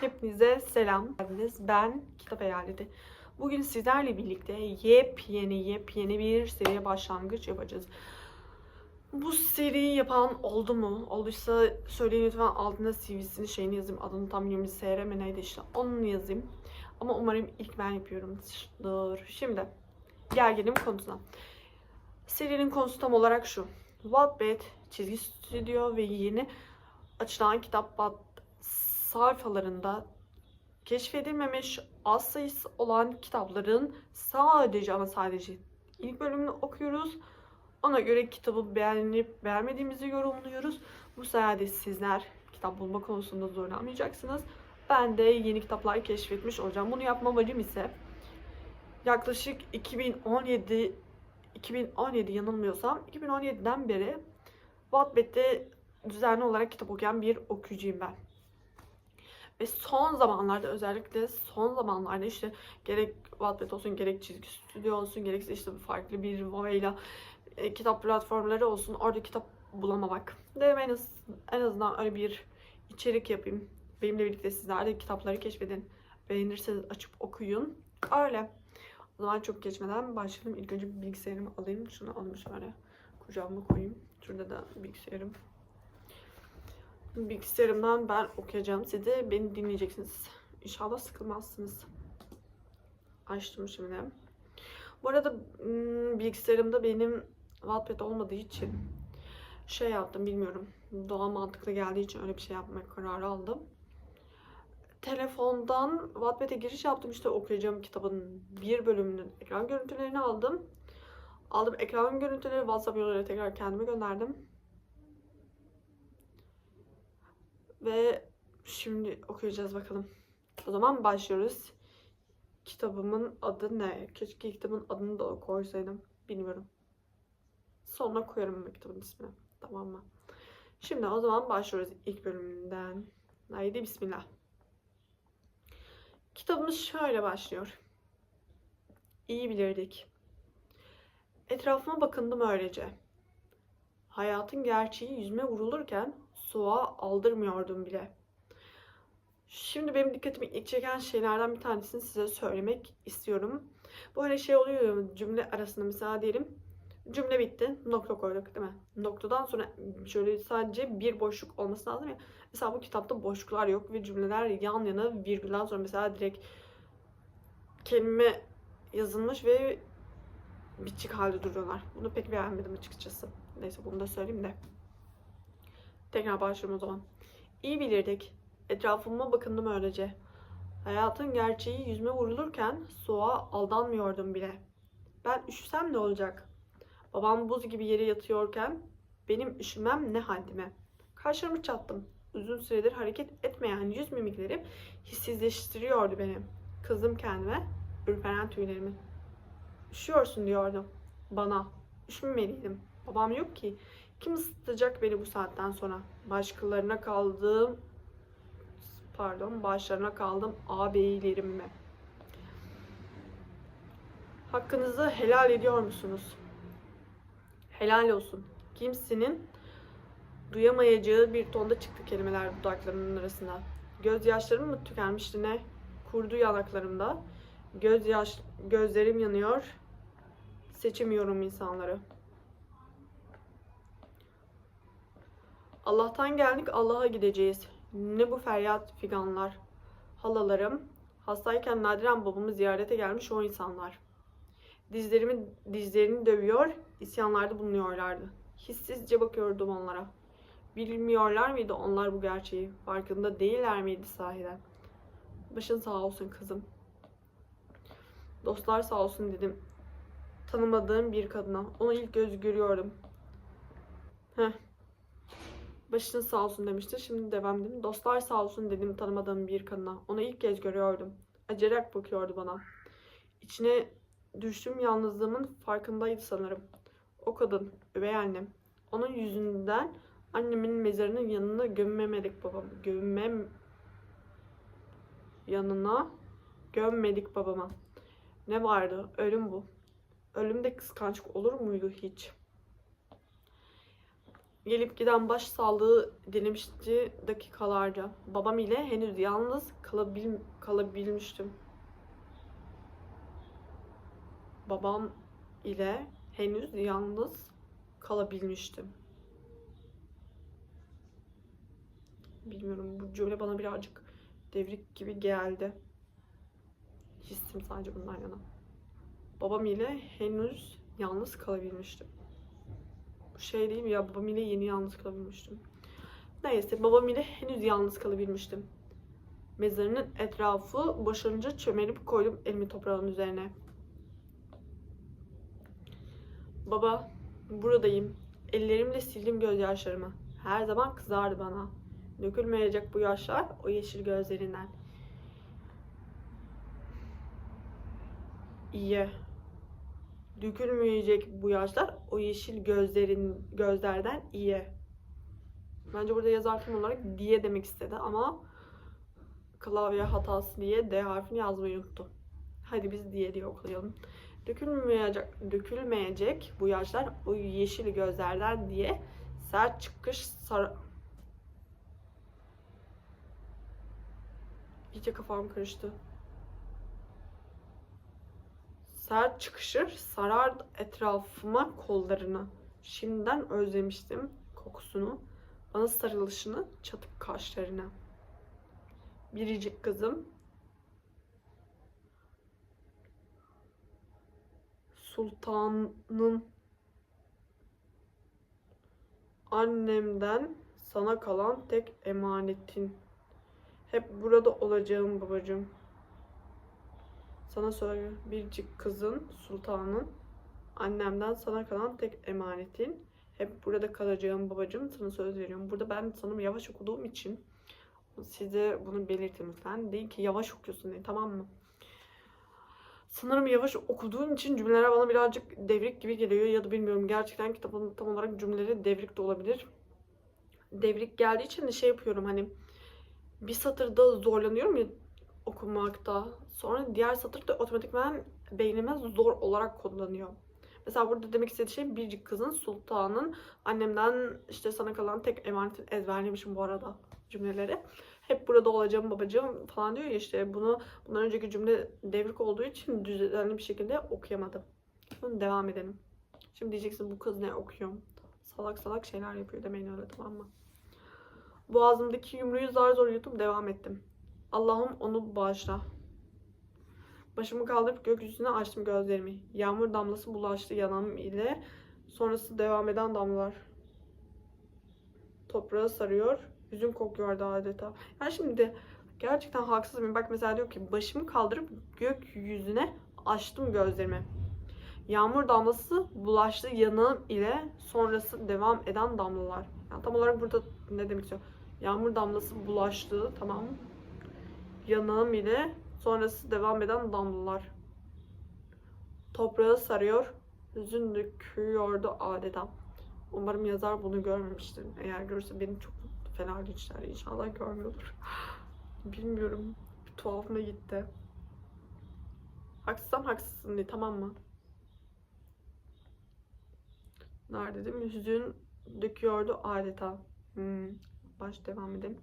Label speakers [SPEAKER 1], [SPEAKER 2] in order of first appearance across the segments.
[SPEAKER 1] Hepinize selam. Ben Kitap Eyaleti. Bugün sizlerle birlikte yepyeni yepyeni bir seriye başlangıç yapacağız. Bu seriyi yapan oldu mu? Olduysa söyleyin lütfen altına CV'sini şeyini yazayım. Adını tam bilmiyorum. SR mi neydi işte. Onu yazayım. Ama umarım ilk ben yapıyorumdur. Şimdi gel gelelim konusuna. Serinin konusu tam olarak şu. Wattpad çizgi stüdyo ve yeni açılan kitap sayfalarında keşfedilmemiş az sayısı olan kitapların sadece ama sadece ilk bölümünü okuyoruz. Ona göre kitabı beğenip beğenmediğimizi yorumluyoruz. Bu sayede sizler kitap bulma konusunda zorlanmayacaksınız. Ben de yeni kitaplar keşfetmiş olacağım. Bunu yapma amacım ise yaklaşık 2017 2017 yanılmıyorsam 2017'den beri Wattpad'de düzenli olarak kitap okuyan bir okuyucuyum ben. Ve son zamanlarda özellikle son zamanlarda işte gerek Wattpad olsun gerek çizgi stüdyo olsun gerekse işte farklı bir Vova'yla e, kitap platformları olsun orada kitap bulamamak. Dedim en, az, en azından öyle bir içerik yapayım. Benimle birlikte sizler de kitapları keşfedin. Beğenirseniz açıp okuyun. Öyle. O zaman çok geçmeden başlayalım. İlk önce bilgisayarımı alayım. Şunu alayım şöyle kucağıma koyayım. Şurada da bilgisayarım. Bilgisayarımdan ben okuyacağım. Siz de beni dinleyeceksiniz. İnşallah sıkılmazsınız. Açtım şimdi. Bu arada hmm, bilgisayarımda benim Wattpad olmadığı için şey yaptım bilmiyorum. Doğal mantıklı geldiği için öyle bir şey yapmak kararı aldım. Telefondan Wattpad'e giriş yaptım işte okuyacağım kitabın bir bölümünün ekran görüntülerini aldım. Aldım ekran görüntüleri WhatsApp yoluyla tekrar kendime gönderdim. Ve şimdi okuyacağız bakalım. O zaman başlıyoruz. Kitabımın adı ne? Keşke kitabın adını da koysaydım. Bilmiyorum. Sonra koyarım kitabın ismini. Tamam mı? Şimdi o zaman başlıyoruz ilk bölümünden. Haydi bismillah. Kitabımız şöyle başlıyor. İyi bilirdik. Etrafıma bakındım öylece. Hayatın gerçeği yüzüme vurulurken soğuğa aldırmıyordum bile. Şimdi benim dikkatimi ilk çeken şeylerden bir tanesini size söylemek istiyorum. Bu hani şey oluyor cümle arasında mesela diyelim cümle bitti nokta koyduk değil mi? Noktadan sonra şöyle sadece bir boşluk olması lazım ya. Mesela bu kitapta boşluklar yok ve cümleler yan yana virgülden sonra mesela direkt kelime yazılmış ve biçik halde duruyorlar. Bunu pek beğenmedim açıkçası. Neyse bunu da söyleyeyim de. Tekrar başlıyorum o zaman. İyi bilirdik. Etrafıma bakındım öylece. Hayatın gerçeği yüzüme vurulurken soğuğa aldanmıyordum bile. Ben üşüsem ne olacak? Babam buz gibi yere yatıyorken benim üşümem ne haddime. Kaşlarımı çattım. Uzun süredir hareket etmeyen yüz mimikleri hissizleştiriyordu beni. Kızdım kendime, ürperen tüylerimi. Üşüyorsun diyordum bana. Üşümemeliydim. Babam yok ki. Kim ısıtacak beni bu saatten sonra? Başkalarına kaldığım pardon başlarına kaldım ağabeylerim mi? Hakkınızı helal ediyor musunuz? Helal olsun. Kimsenin duyamayacağı bir tonda çıktı kelimeler dudaklarımın arasında. Gözyaşlarım mı tükenmişti ne? Kurdu yanaklarımda. Gözyaş, gözlerim yanıyor. Seçemiyorum insanları. Allah'tan geldik Allah'a gideceğiz. Ne bu feryat figanlar. Halalarım, hastayken nadiren babamı ziyarete gelmiş o insanlar. Dizlerimi, dizlerini dövüyor, isyanlarda bulunuyorlardı. Hissizce bakıyordum onlara. Bilmiyorlar mıydı onlar bu gerçeği? Farkında değiller miydi sahiden? Başın sağ olsun kızım. Dostlar sağ olsun dedim. Tanımadığım bir kadına. Onu ilk göz görüyordum. Heh. Başın sağ olsun demişti. Şimdi devam dedim. Dostlar sağ olsun dedim tanımadığım bir kadına. Onu ilk kez görüyordum. Acıyarak bakıyordu bana. İçine düştüğüm yalnızlığımın farkındaydı sanırım. O kadın, üvey annem. Onun yüzünden annemin mezarının yanına gömmemedik babam. Gömmem yanına gömmedik babama. Ne vardı? Ölüm bu. ölümde kıskançlık olur muydu hiç? Gelip giden baş sağlığı denemişti dakikalarca. Babam ile henüz yalnız kalabil, kalabilmiştim. Babam ile henüz yalnız kalabilmiştim. Bilmiyorum bu cümle bana birazcık devrik gibi geldi. Hissim sadece bundan yana. Babam ile henüz yalnız kalabilmiştim. Bu şey mi ya babam ile yeni yalnız kalabilmiştim. Neyse babam ile henüz yalnız kalabilmiştim. Mezarının etrafı boşalınca çömelip koydum elimi toprağın üzerine. Baba, buradayım. Ellerimle sildim gözyaşlarımı. Her zaman kızardı bana. Dökülmeyecek bu yaşlar o yeşil gözlerinden. İyi. Dökülmeyecek bu yaşlar o yeşil gözlerin gözlerden iyi. Bence burada yazarken olarak diye demek istedi ama klavye hatası diye D harfini yazmayı unuttu. Hadi biz diye diye okuyalım. Dökülmeyecek, dökülmeyecek bu yaşlar o yeşil gözlerden diye sert çıkış sar... İyice kafam karıştı. Sert çıkışır, sarar etrafıma kollarını. Şimdiden özlemiştim kokusunu, bana sarılışını, çatık kaşlarını. Biricik kızım, sultanın annemden sana kalan tek emanetin. Hep burada olacağım babacığım. Sana söyle biricik kızın sultanın annemden sana kalan tek emanetin. Hep burada kalacağım babacığım sana söz veriyorum. Burada ben sanırım yavaş okuduğum için size bunu belirtin lütfen. Değil ki yavaş okuyorsun diye tamam mı? Sanırım yavaş okuduğum için cümleler bana birazcık devrik gibi geliyor ya da bilmiyorum gerçekten kitabın tam olarak cümleleri devrik de olabilir. Devrik geldiği için de şey yapıyorum hani bir satırda zorlanıyorum ya okumakta. Sonra diğer satır da otomatikman beynime zor olarak kodlanıyor. Mesela burada demek istediği şey biricik kızın sultanın annemden işte sana kalan tek emanetin ezberlemişim bu arada cümleleri. Hep burada olacağım babacığım falan diyor ya işte bunu bundan önceki cümle devrik olduğu için düzenli bir şekilde okuyamadım. Şimdi devam edelim. Şimdi diyeceksin bu kız ne okuyor? Salak salak şeyler yapıyor demeyin öyle tamam mı? Boğazımdaki yumruğu zar zor yutup devam ettim. Allah'ım onu bağışla. Başımı kaldırıp gökyüzüne açtım gözlerimi. Yağmur damlası bulaştı yanağım ile. Sonrası devam eden damlalar. Toprağı sarıyor. Yüzüm kokuyordu adeta. Yani şimdi gerçekten haksız mıyım? Bak mesela diyor ki başımı kaldırıp gökyüzüne açtım gözlerimi. Yağmur damlası bulaştı yanağım ile sonrası devam eden damlalar. Yani tam olarak burada ne demek istiyor? Yağmur damlası bulaştı tamam mı? Yanağım ile sonrası devam eden damlalar. Toprağı sarıyor, hüzün döküyordu adeta. Umarım yazar bunu görmemiştir. Eğer görürse beni çok fena linçler. İnşallah görmüyordur. Bilmiyorum. Bir tuhafıma gitti. Haksızsam haksızsın diye tamam mı? Nerede dedim? Hüzün döküyordu adeta. Hmm. Baş devam edelim.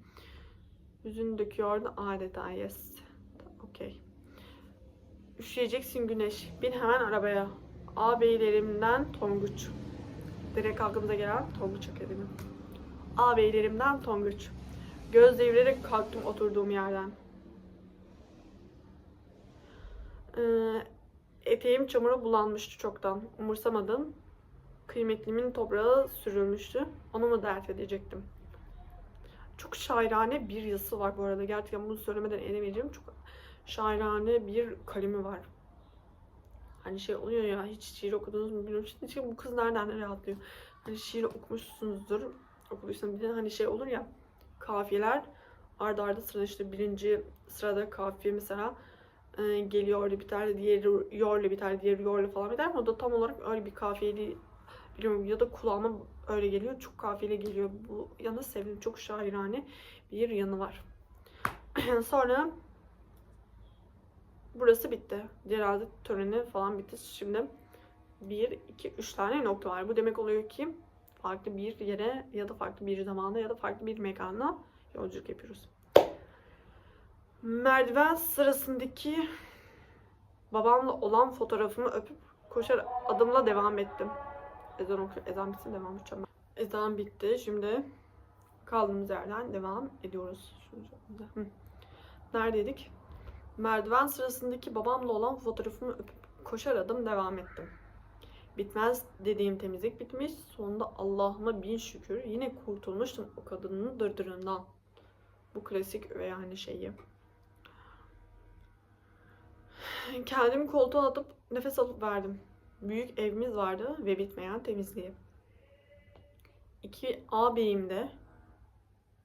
[SPEAKER 1] Hüzün döküyordu adeta. Yes. Okey. Üşüyeceksin güneş. Bin hemen arabaya. Ağabeylerimden Tonguç. Direkt aklımıza gelen Tonguç Akademi. Ağabeylerimden Tonguç. Göz devirerek kalktım oturduğum yerden. Ee, eteğim çamura bulanmıştı çoktan. Umursamadım. Kıymetlimin toprağı sürülmüştü. Onu mu dert edecektim? Çok şairane bir yazısı var bu arada. Gerçekten bunu söylemeden edemeyeceğim. Çok şairane bir kalemi var. Hani şey oluyor ya hiç şiir okudunuz mu bilmiyorum. Şimdi bu kız nereden nereye atlıyor? Hani şiir okumuşsunuzdur. Okuduysanız bir hani şey olur ya kafiyeler arda arda sırada işte birinci sırada kafiye mesela e, geliyor biter, diğeri yorla biter, diğeri yorla falan biter. O da tam olarak öyle bir kafiyeli biliyorum ya da kulağıma öyle geliyor. Çok kafiyeli geliyor. Bu yanı sevdim. Çok şairane bir yanı var. Sonra burası bitti. Cenaze töreni falan bitti. Şimdi 1, 2, 3 tane nokta var. Bu demek oluyor ki farklı bir yere ya da farklı bir zamanda ya da farklı bir mekana yolculuk yapıyoruz. Merdiven sırasındaki babamla olan fotoğrafımı öpüp koşar adımla devam ettim. Ezan okuyor. Ezan bitsin devam edeceğim. Ezan bitti. Şimdi kaldığımız yerden devam ediyoruz. Neredeydik? Merdiven sırasındaki babamla olan fotoğrafımı öpüp koşar adım devam ettim. Bitmez dediğim temizlik bitmiş. Sonunda Allah'ıma bin şükür yine kurtulmuştum o kadının dırdırından. Bu klasik ve yani şeyi. Kendimi koltuğa atıp nefes alıp verdim. Büyük evimiz vardı ve bitmeyen temizliği. İki ağabeyim de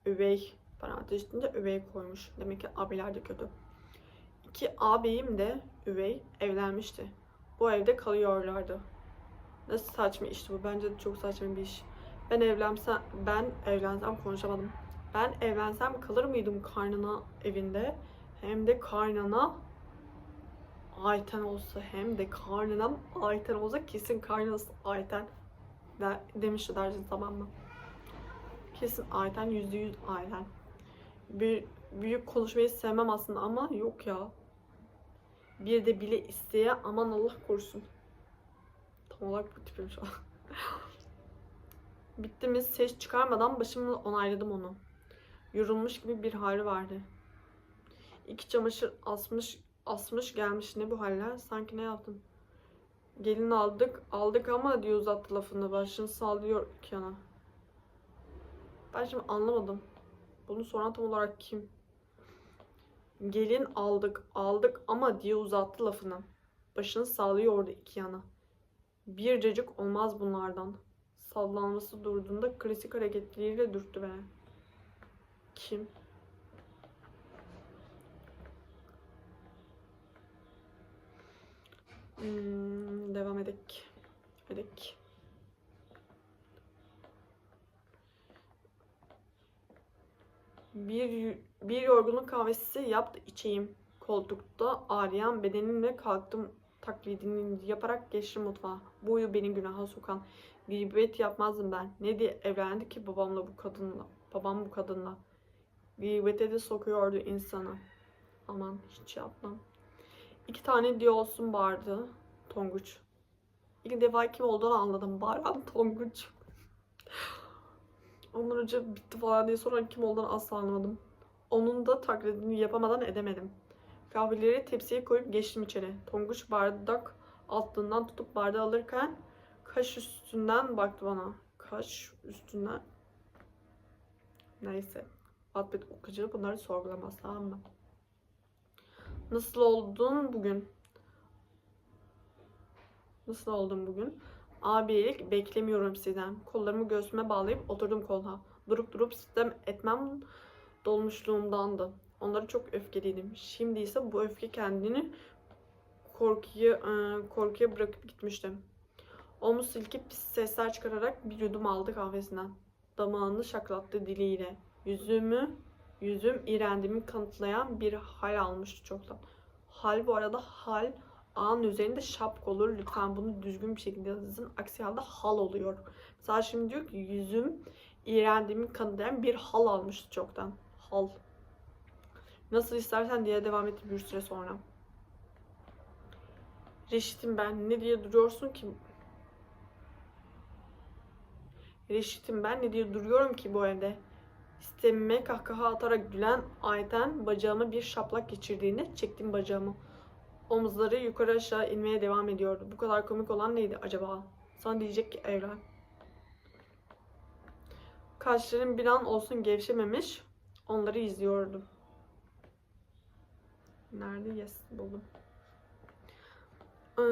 [SPEAKER 1] üvey parantez içinde üvey koymuş. Demek ki abiler de kötü. İki ağabeyim de üvey evlenmişti. Bu evde kalıyorlardı. Nasıl saçma iş bu? Bence de çok saçma bir iş. Ben evlensem, ben evlensem konuşamadım. Ben evlensem kalır mıydım karnına evinde? Hem de karnına Ayten olsa hem de karnına Ayten olsa kesin karnınası Ayten de, demişti dersin tamam mı? Kesin Ayten yüzde yüz Ayten. Bir, büyük konuşmayı sevmem aslında ama yok ya. Bir de bile isteye aman Allah korusun. Tam olarak bu tipim şu an. Bitti mi ses çıkarmadan başımla onayladım onu. Yorulmuş gibi bir hali vardı. İki çamaşır asmış asmış gelmiş ne bu haller? Sanki ne yaptın? Gelin aldık aldık ama diyor uzattı lafını başını sallıyor yana. Ben şimdi anlamadım. Bunu soran tam olarak kim? Gelin aldık aldık ama diye uzattı lafını. Başını sallıyordu iki yana. Bir cacık olmaz bunlardan. Sallanması durduğunda klasik hareketleriyle dürttü beni. Kim? Hmm, devam edek. Edek. Bir, bir yorgunluk kahvesi yap içeyim. Koltukta ağrıyan bedenimle kalktım taklidini yaparak geçtim mutfağa. Bu huyu beni günaha sokan. Gıybet yapmazdım ben. Ne diye evlendi ki babamla bu kadınla. Babam bu kadınla. Gıybete de sokuyordu insanı. Aman hiç yapmam. İki tane diye olsun bağırdı Tonguç. İlk defa kim olduğunu anladım. Bağıran Tonguç. Ondan önce bitti falan diye soran kim olduğunu asla anlamadım. Onun da taklidini yapamadan edemedim. Kahveleri tepsiye koyup geçtim içeri. Tonguç bardak altından tutup bardağı alırken kaş üstünden baktı bana. Kaş üstünden. Neyse. Wattpad okuyucu bunları sorgulamaz tamam mı? Nasıl oldun bugün? Nasıl oldun bugün? Abilik beklemiyorum sizden. Kollarımı göğsüme bağlayıp oturdum kolha. Durup durup sistem etmem dolmuşluğumdandı. Onları çok öfkeliydim. Şimdi ise bu öfke kendini korkuya, e, korkuya bırakıp gitmiştim. Omuz silkip pis sesler çıkararak bir yudum aldı kahvesinden. Damağını şaklattı diliyle. Yüzümü, yüzüm iğrendiğimi kanıtlayan bir hal almıştı çoktan. Hal bu arada hal A'nın üzerinde şapka olur. Lütfen bunu düzgün bir şekilde yazın. Aksi halde hal oluyor. Mesela şimdi diyor ki yüzüm iğrendiğimi kanıtlayan bir hal almıştı çoktan. Hal. Nasıl istersen diye devam etti bir süre sonra. Reşit'im ben. Ne diye duruyorsun ki? Reşit'im ben. Ne diye duruyorum ki bu evde? Sistemime kahkaha atarak gülen Ayten bacağıma bir şaplak geçirdiğinde çektim bacağımı. Omuzları yukarı aşağı inmeye devam ediyordu. Bu kadar komik olan neydi acaba? Sana diyecek ki evren. Kaşlarım bir an olsun gevşememiş. Onları izliyordum. Nerede? Yes buldum. Ee,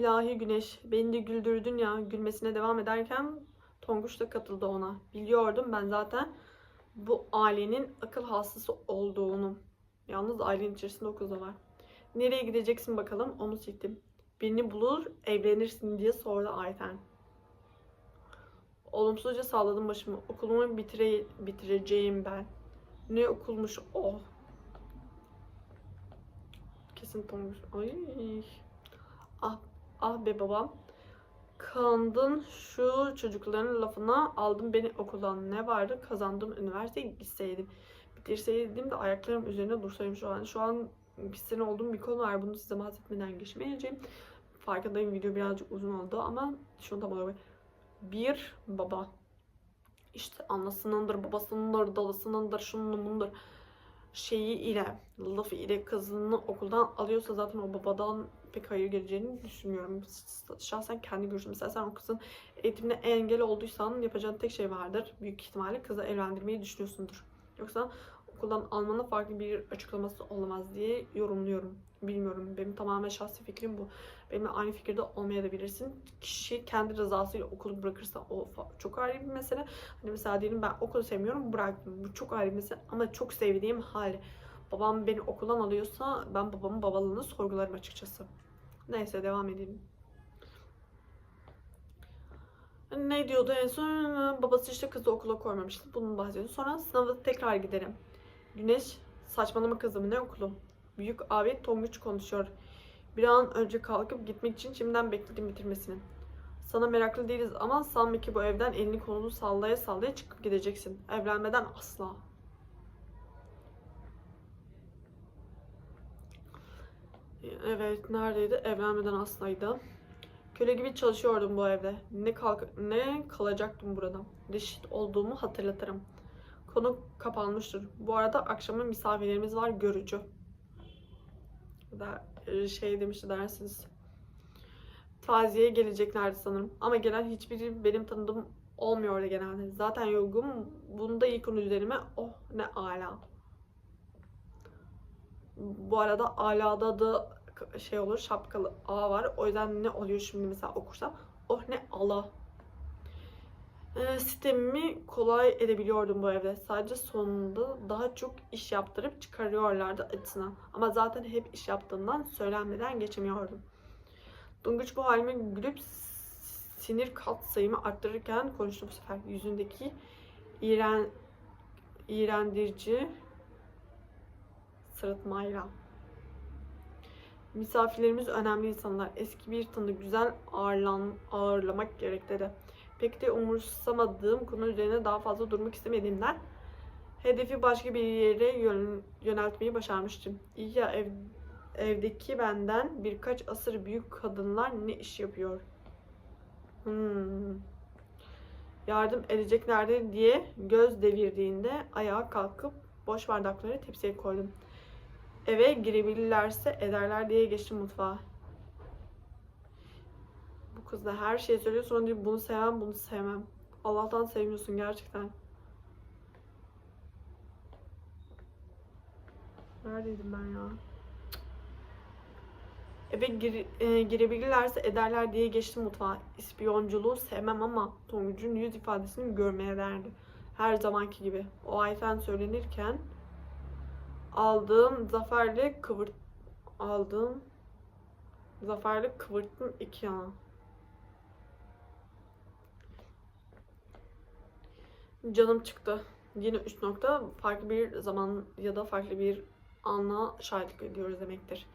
[SPEAKER 1] ilahi güneş beni de güldürdün ya gülmesine devam ederken Tonguç da katıldı ona. Biliyordum ben zaten bu ailenin akıl hastası olduğunu. Yalnız ailenin içerisinde o da var. Nereye gideceksin bakalım onu çektim. Birini bulur evlenirsin diye sordu Ayten. Olumsuzca salladım başımı. Okulumu bitire, bitireceğim ben. Ne okulmuş o. Kesin Tonguç. Ay. Ah, Ah be babam. Kandın şu çocukların lafına aldım beni okuldan. Ne vardı? Kazandım üniversiteye gitseydim. Bitirseydim de ayaklarım üzerine dursaydım şu an. Şu an bir sene olduğum bir konu var. Bunu size bahsetmeden geçmeyeceğim. Farkındayım video birazcık uzun oldu ama şunu tam olarak bir baba işte anasınındır, babasınındır, dalısınındır, şunun bundur şeyi ile, lafı ile kızını okuldan alıyorsa zaten o babadan pek hayır geleceğini düşünmüyorum. Şahsen kendi görüşüm. Mesela sen o kızın eğitimine engel olduysan yapacağın tek şey vardır. Büyük ihtimalle kızı evlendirmeyi düşünüyorsundur. Yoksa okuldan almanın farklı bir açıklaması olamaz diye yorumluyorum. Bilmiyorum. Benim tamamen şahsi fikrim bu. Benimle aynı fikirde olmayabilirsin. Kişi kendi rızasıyla okulu bırakırsa o çok ayrı bir mesele. Hani mesela diyelim ben okulu sevmiyorum bıraktım. Bu çok ayrı bir mesele ama çok sevdiğim hali. Babam beni okuldan alıyorsa ben babamın babalığını sorgularım açıkçası. Neyse devam edelim. Ne diyordu en son? Babası işte kızı okula koymamıştı. Bunun bahsediyordu. Sonra sınavda tekrar giderim. Güneş saçmalama kızım ne okulu? Büyük abi Tonguç konuşuyor. Bir an önce kalkıp gitmek için şimdiden bekledim bitirmesini. Sana meraklı değiliz ama sanma ki bu evden elini kolunu sallaya sallaya çıkıp gideceksin. Evlenmeden asla. Evet, neredeydi? Evlenmeden aslaydı. Köle gibi çalışıyordum bu evde. Ne kalk ne kalacaktım burada. Reşit olduğumu hatırlatırım. Konu kapanmıştır. Bu arada akşama misafirlerimiz var görücü. Da şey demişti dersiniz. Taziyeye geleceklerdi sanırım. Ama gelen hiçbiri benim tanıdığım olmuyordu genelde. Zaten yorgun. Bunda yıkın üzerime. Oh ne ala. Bu arada alada da şey olur şapkalı A var. O yüzden ne oluyor şimdi mesela okursam? Oh ne ala. Ee, sistemimi kolay edebiliyordum bu evde. Sadece sonunda daha çok iş yaptırıp çıkarıyorlardı açısına. Ama zaten hep iş yaptığımdan söylenmeden geçemiyordum. Dunguç bu halime gülüp sinir kat sayımı arttırırken konuştu bu sefer. Yüzündeki iğren, iğrendirici sırıtmayla. Misafirlerimiz önemli insanlar. Eski bir tanıdık güzel ağırlan, ağırlamak gerek dedi. Pek de umursamadığım konu üzerine daha fazla durmak istemediğimden hedefi başka bir yere yön- yöneltmeyi başarmıştım. İyi ya ev, evdeki benden birkaç asır büyük kadınlar ne iş yapıyor? Hmm. Yardım edeceklerdi diye göz devirdiğinde ayağa kalkıp boş bardakları tepsiye koydum. Eve girebilirlerse ederler diye geçtim mutfağa. Kız her şeyi söylüyor sonra diyor bunu sevmem bunu sevmem. Allah'tan sevmiyorsun gerçekten. Neredeydim ben ya? Eve gir, e, girebilirlerse ederler diye geçtim mutfağa. İspiyonculuğu sevmem ama Tonguç'un yüz ifadesini görmeye derdi. Her zamanki gibi. O ayeten söylenirken aldığım zaferle kıvırt aldığım zaferle kıvırttım iki yana. Canım çıktı. Yine üç nokta farklı bir zaman ya da farklı bir anla şahitlik ediyoruz demektir.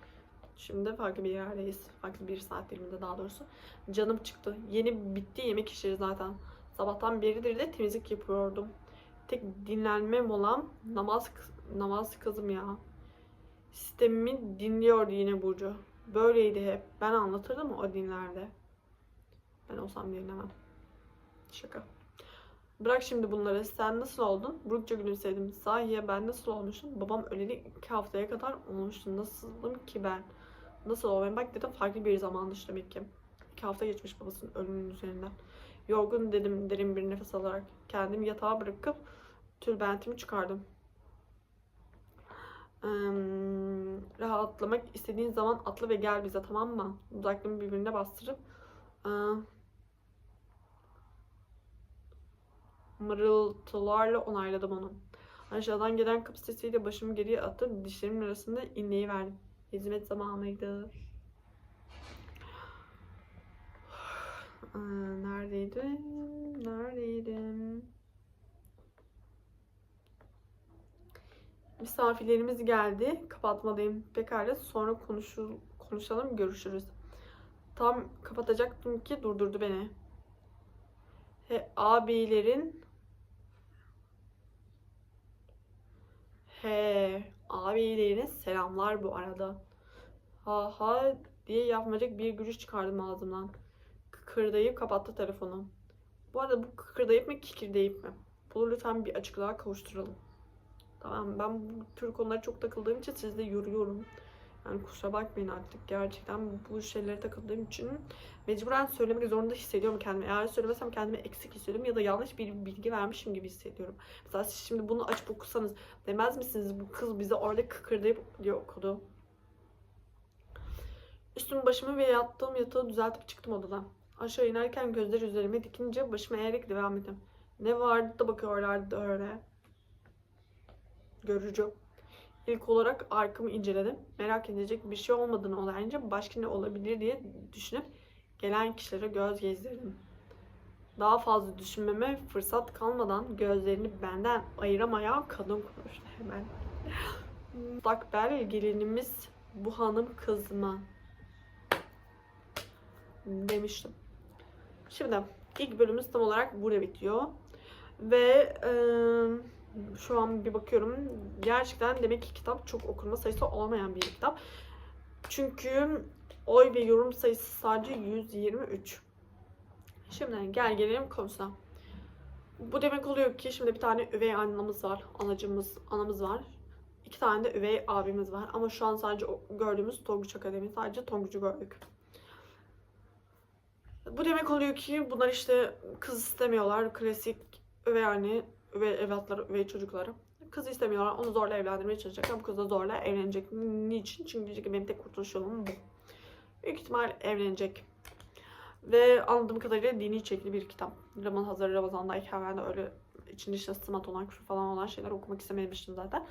[SPEAKER 1] Şimdi farklı bir yerdeyiz. Farklı bir saat diliminde daha doğrusu. Canım çıktı. Yeni bitti yemek işleri zaten. Sabahtan beridir de temizlik yapıyordum. Tek dinlenme molam namaz namaz kızım ya. Sistemimi dinliyordu yine Burcu. Böyleydi hep. Ben anlatırdım o dinlerde. Ben olsam dinlemem. Şaka. Bırak şimdi bunları. Sen nasıl oldun? Burukça gülümsedim. Sahiye ben nasıl olmuşum? Babam öleli iki haftaya kadar olmuştu. Nasıldım ki ben? Nasıl olayım? Bak dedim farklı bir zamanmış demek ki. İki hafta geçmiş babasının ölümünün üzerinden. Yorgun dedim derin bir nefes alarak. Kendimi yatağa bırakıp tülbentimi çıkardım. Hmm, rahatlamak istediğin zaman atla ve gel bize tamam mı? Dudaklarımı birbirine bastırıp aa, mırıltılarla onayladım onu. Aşağıdan gelen kapı sesiyle başımı geriye atıp dişlerimin arasında inleyi verdim. Hizmet zamanıydı. Neredeydim? Neredeydim? Misafirlerimiz geldi. Kapatmalıyım. Pekala sonra konuşur, konuşalım, görüşürüz. Tam kapatacaktım ki durdurdu beni. He, abilerin He, abilerine selamlar bu arada. Ha ha diye yapmacık bir gülüş çıkardım ağzımdan. Kıkırdayıp kapattı telefonu. Bu arada bu kıkırdayıp mı kikirdeyip mi? Bunu lütfen bir açıklığa kavuşturalım. Tamam ben bu tür konulara çok takıldığım için sizi de yoruyorum. Yani kusura bakmayın artık gerçekten bu şeylere takıldığım için mecburen söylemek zorunda hissediyorum kendimi. Eğer söylemesem kendimi eksik hissediyorum ya da yanlış bir bilgi vermişim gibi hissediyorum. Mesela siz şimdi bunu açıp okusanız demez misiniz bu kız bize orada kıkırdayıp diye okudu. Üstümü başımı ve yattığım yatağı düzeltip çıktım odadan. Aşağı inerken gözler üzerime dikince başımı eğerek devam ettim. Ne vardı da bakıyorlardı öyle. Görücü. İlk olarak arkamı inceledim. Merak edecek bir şey olmadığını olayınca başka ne olabilir diye düşünüp gelen kişilere göz gezdirdim. Daha fazla düşünmeme fırsat kalmadan gözlerini benden ayıramayan kadın konuştu hemen. Mustakbel gelinimiz bu hanım kız mı? Demiştim. Şimdi ilk bölümümüz tam olarak burada bitiyor. Ve eee şu an bir bakıyorum. Gerçekten demek ki kitap çok okunma sayısı olmayan bir kitap. Çünkü oy ve yorum sayısı sadece 123. Şimdi gel gelelim konusuna. Bu demek oluyor ki şimdi bir tane üvey annemiz var, anacımız, anamız var. İki tane de üvey abimiz var. Ama şu an sadece gördüğümüz Tonguç Akademi. Sadece Tonguç'u gördük. Bu demek oluyor ki bunlar işte kız istemiyorlar. Klasik üvey anne, üvey evlatları, üvey çocukları. Kız istemiyorlar. Onu zorla evlendirmeye çalışacaklar. Bu kız da zorla evlenecek. Niçin? Çünkü diyecek ki benim tek kurtuluş yolum bu. Büyük ihtimal evlenecek. Ve anladığım kadarıyla dini içerikli bir kitap. Ramazan hazır Ramazan'dayken ben de öyle içinde işte sımat olan, küfür falan olan şeyler okumak istememiştim zaten.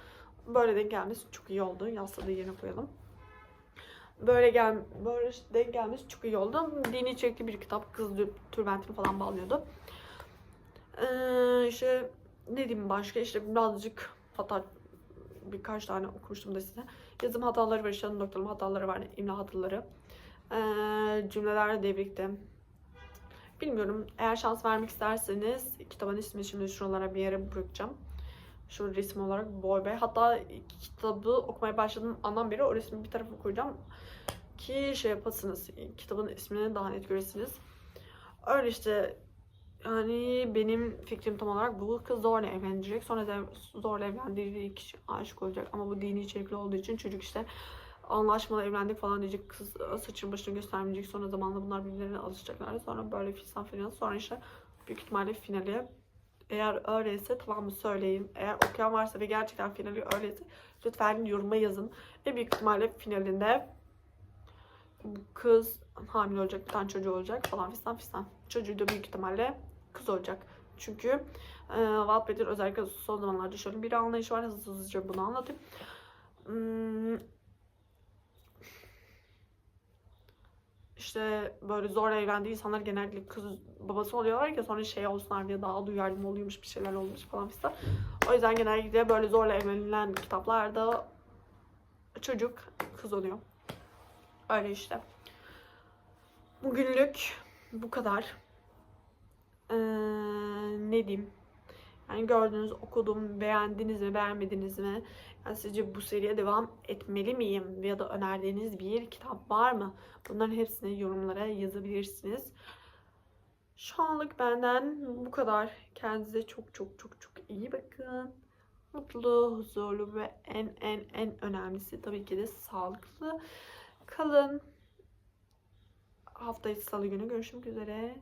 [SPEAKER 1] Böyle denk gelmesi çok iyi oldu. Yasladığı yerine koyalım. Böyle gel böyle denk gelmesi çok iyi oldu. Dini içerikli bir kitap. Kız türbentini falan bağlıyordu. Ee, işte ne diyeyim başka işte birazcık hatta birkaç tane okumuştum da size. Yazım hataları var, işte noktalama hataları var, imla hataları. Ee, cümleler devrikti. Bilmiyorum. Eğer şans vermek isterseniz kitabın ismini şimdi şuralara bir yere bırakacağım. Şu resim olarak Boy Bey. Hatta kitabı okumaya başladığım andan beri o resmi bir tarafa koyacağım. Ki şey yapasınız. Kitabın ismini daha net göresiniz. Öyle işte yani benim fikrim tam olarak bu kız zorla evlenecek. Sonra da zorla evlendiği kişi aşık olacak. Ama bu dini içerikli olduğu için çocuk işte anlaşmalı evlendik falan diyecek. Kız saçını başını göstermeyecek. Sonra zamanla bunlar birbirlerine alışacaklar. Sonra böyle filan filan. Sonra işte büyük ihtimalle finali eğer öyleyse tamam mı söyleyin. Eğer okuyan varsa ve gerçekten finali öyleyse lütfen yoruma yazın. Ve büyük ihtimalle finalinde kız hamile olacak, bir tane çocuğu olacak falan fistan fistan. Çocuğu da büyük ihtimalle kız olacak. Çünkü e, Wattpad'in özellikle son zamanlarda şöyle bir anlayış var. Hızlı hızlıca bunu anlatayım. Hmm, işte böyle zor evlendiği insanlar genellikle kız babası oluyorlar ya sonra şey olsunlar diye daha duyarlı oluyormuş bir şeyler olmuş falan filan. O yüzden genellikle böyle zorla evlenilen kitaplarda çocuk kız oluyor. Öyle işte. Bugünlük bu kadar. Ee, ne diyeyim? Yani gördünüz, okudum, beğendiniz mi, beğenmediniz mi? Yani sizce bu seriye devam etmeli miyim? Ya da önerdiğiniz bir kitap var mı? Bunların hepsini yorumlara yazabilirsiniz. Şu anlık benden bu kadar. Kendinize çok çok çok çok iyi bakın. Mutlu, huzurlu ve en en en önemlisi tabii ki de sağlıklı kalın. Haftayı salı günü görüşmek üzere.